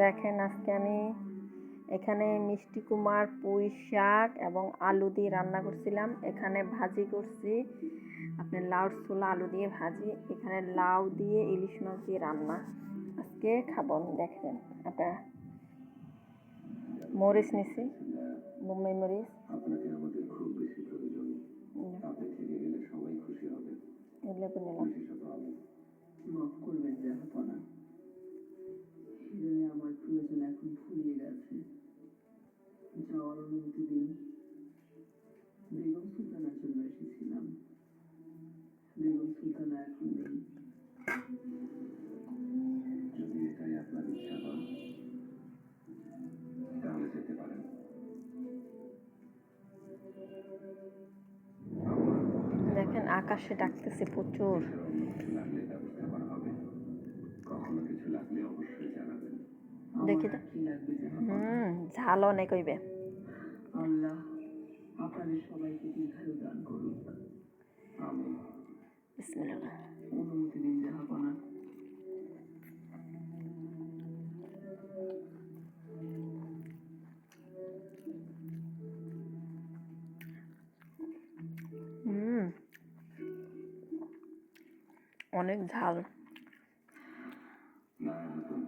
দেখেন আজকে আমি এখানে মিষ্টি কুমার পুঁই শাক এবং আলু দিয়ে রান্না করছিলাম। এখানে ভাজি করছি। আপনার লাউর ছোলা আলু দিয়ে ভাজি। এখানে লাউ দিয়ে ইলিশ মাছ দিয়ে রান্না। আজকে খাব আমি দেখেন। আপনারা মরিচ নিছি। বোম্বাই মরিচ। আপনি লেবু নিলাম। মাফ করবেন প্রয়োজন এখন ফুরিয়ে গেছে। যাওয়ার অনুমতি দিন বেগম সুলতানার জন্য এসেছিলাম। বেগম সুলতানা এখন নেই। যদি এটাই আপনার ইচ্ছা হয় তাহলে যেতে পারেন। দেখেন আকাশে ডাকতেছে প্রচুর কিছু লাগলে ব্যবস্থা করা হবে কখনো কিছু লাগলে অবশ্যই জানাবেন দেখি তো। হুম ঝাল অনেক হইবে। আল্লাহ আপনাদের সবাইকে দীর্ঘায়ু দান করুন আমি বিসমিল্লাহ অনুমতি দিন জাহাপনা হুম অনেক ঝাল না নতুন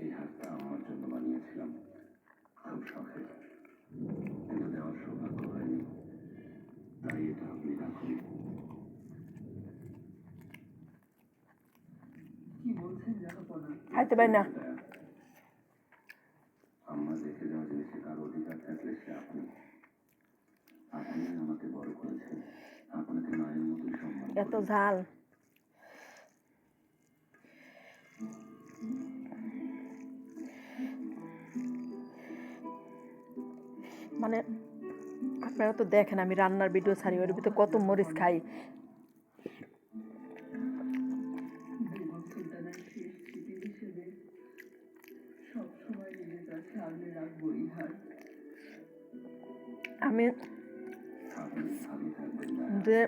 এই হাতটা আমার জন্য বানিয়েছিলাম খুব শখে কিন্তু দেওয়ার সৌভাগ্য হয়নি তাই এটা আপনি রাখুন কি বলছেন জাহাপনা খাইতে পারি না। আমরা দেখে যাওয়া জিনিসে কারও অধিকার থাকলে সে আপনি আপনি আমাকে বড় করেছেন। আপনাকে মায়ের মতোই সম্মান এত ঝাল। মানে আপনারা তো দেখেন আমি রান্নার ভিডিও ছাড়ি ওর ভিতরে কত মরিচ খাই। আমি যে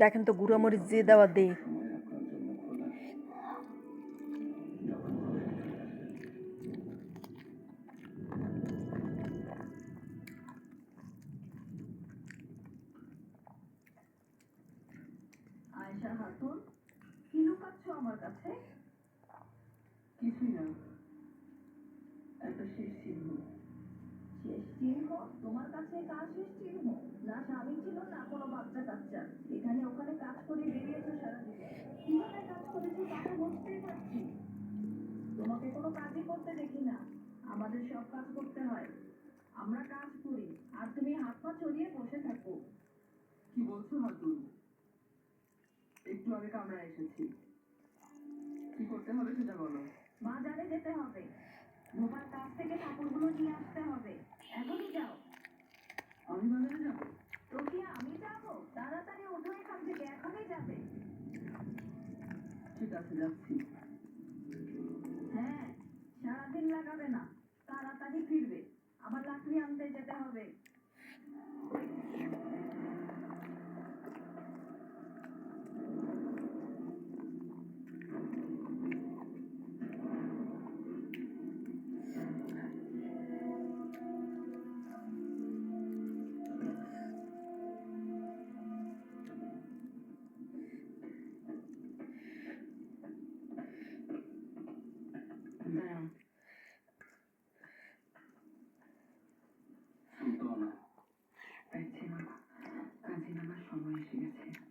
দেখেন তো গুঁড়ো মরিচ দিয়ে দেওয়া দিই আয়সা হাতুন কি আমার কাছে? কিছুই না। একটা শেষ চিহ্ন শেষ চিহ্ন তোমার কাছে কার শেষ চিহ্ন না স্বামী ছিল না কোনো বাচ্চা কাচ্চা। এখানে ওখানে কাজ করে বেরিয়েছো সারাদিন। কীভাবে কাজ করেছ তা বুঝতেই পারছি। তোমাকে কোনো কাজই করতে দেখি না। আমাদের সব কাজ করতে হয়। আমরা কাজ করি আর তুমি হাত পা ছড়িয়ে বসে থাকো। কি বলছো হাতুন একটু আগে কামরা এসেছি। কি করতে হবে সেটা বলো। বাজারে যেতে হবে। ধোপার কাছ থেকে কাপড়গুলো নিয়ে আসতে হবে। এখনই যাও। আমি বাজারে যাব। তো কি আমি যাব। তাড়াতাড়ি ওঠো এখান থেকে এখনই যাবে। ঠিক আছে যাচ্ছি। হ্যাঁ সারাদিন লাগাবে না। তাড়াতাড়ি ফিরবে। আবার লাকড়ি আনতে যেতে হবে। পারছি না কাজে নামার সময় এসে গেছে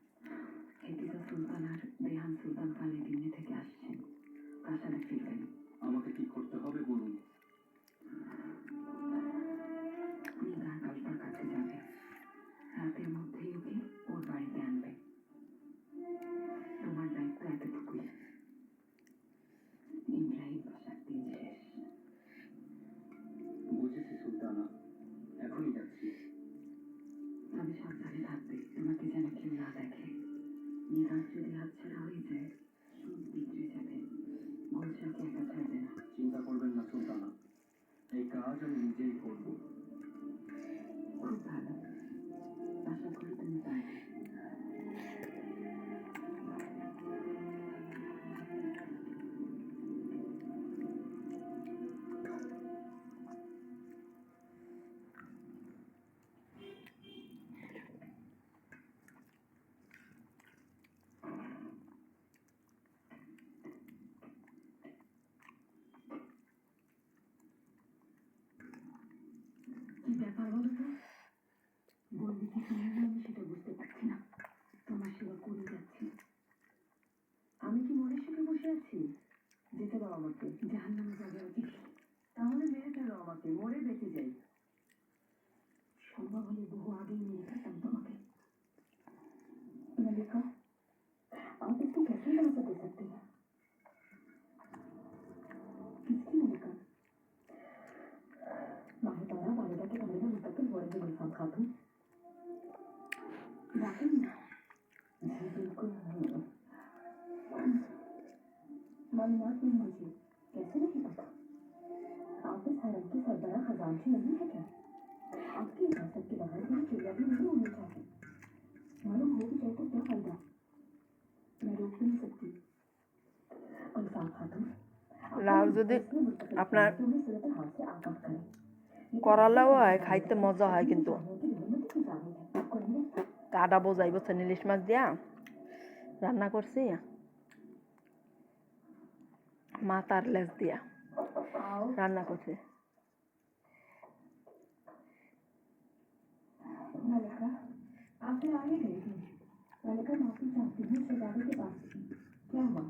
কি শুনবে আমি সেটা বুঝতে পারছি না তোমার সেবা করে যাচ্ছি আমি কি মনে সুখে বসে আছি যেতে দাও আমাকে জাহান নামে যাবে উচিত তাহলে মেরে ফেলো আমাকে মরে বেঁচে যাই সম্ভব হলে বহু আগেই মেরে ফেলতাম তোমাকে मलिका आप इसको कैसे भरोसा दे सकते हैं किसकी मलिका माहितारा वालिदा के कमरे में मुस्तकिल हो रही गुलफाम खातून सरबरा खजानची नहीं है क्या आपकी इजाजत के बगैर ये चिड़िया भी नहीं होनी चाहिए मालूम हो भी जाए तो क्या फायदा मैं रोक भी नहीं सकती गुलफाम खातून লাউ যদি আপনার করালাও হয় খাইতে মজা হয় কিন্তু কাটা বোঝাই বুঝছেন ইলিশ মাছ দিয়া রান্না করছি মাথার লেজ দিয়া রান্না করছি मलिका आप फिर आगे गई थी मलिका माफ़ी चाहती हूँ शहजादे के पास क्या हुआ?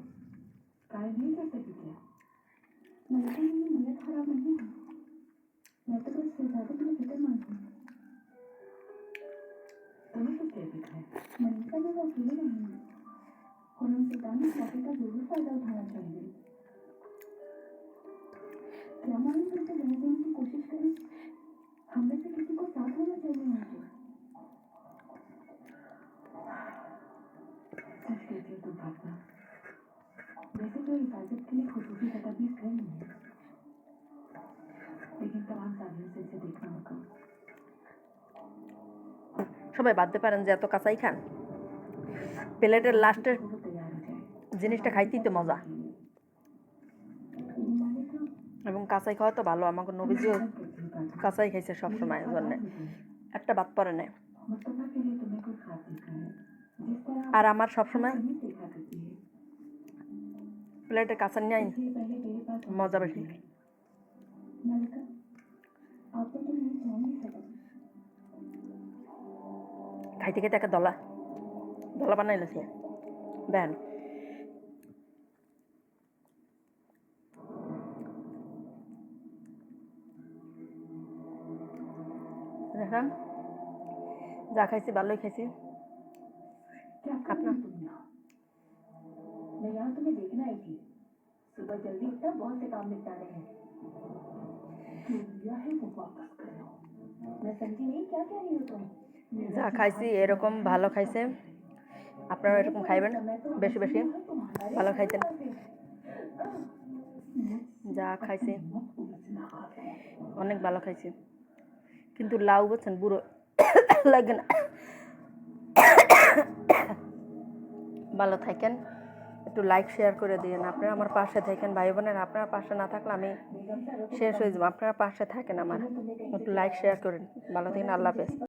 काय नहीं कर सकी क्या? मलिका मेरी नीयत खराब नहीं है। मैं तो बस शहजादे के लिए फ़िक्र मंद हूँ। तुम्हें किस लिए फ़िक्र है? मलिका में वो अकेले नहीं है। खुरम सुल्तान इस मौके का ज़रूर फ़ायदा उठाना चाहिए क्या मालूम तुमसे रहने की कोशिश करें? हम में से किसी को साथ होना चाहिए मुझे सच कहती हो तुम फातिमा वैसे तो हिफाजत के लिए खसूसी तदाबीर कई हैं लेकिन तमाम साथियों से इसे देखना होगा সবাই বাদতে পারেন যে এত কাঁচাই খান প্লেটের লাস্টের वो तैयार हो जाए জিনিসটা খাইতেই তো মজা मालिका এবং কাঁচাই খাওয়া তো ভালো আমাকে নবীজিও करती हूँ फातिमा কাঁচাই খাইছে সবসময় এই জন্যে একটা বাদ পরে নেয় मुस्तफा के लिए तुम्हें कोई खास सीखा है जिस तरह আর আমার সবসময় প্লেটে কাঁচা নিয়ে মজা বেশি খাইতে খাইতে একটা দলা দলা বানাই লেছে দেন যা খাইছি ভালোই খাইছি मैं यहाँ तुम्हें देखना आई थी सुबह जल्दी उठना बहुत से काम निपटाने हैं जो लिया है वो वापस कर लो मैं समझी नहीं क्या कह रही हो तुम যা খাইছি এরকম ভালো খাইছে আপনারা এরকম খাইবেন বেশি বেশি ভালো খাইতেন যা খাইছি অনেক ভালো খাইছি কিন্তু লাউ বলছেন বুড়ো লাগে না ভালো থাকেন একটু লাইক শেয়ার করে দিন আপনারা আমার পাশে থাকেন ভাই বোনের আপনারা পাশে না থাকলে আমি শেষ হয়ে যাব। আপনারা পাশে থাকেন আমার। একটু লাইক শেয়ার করেন। ভালো থাকেন, আল্লাহ হাফেজ।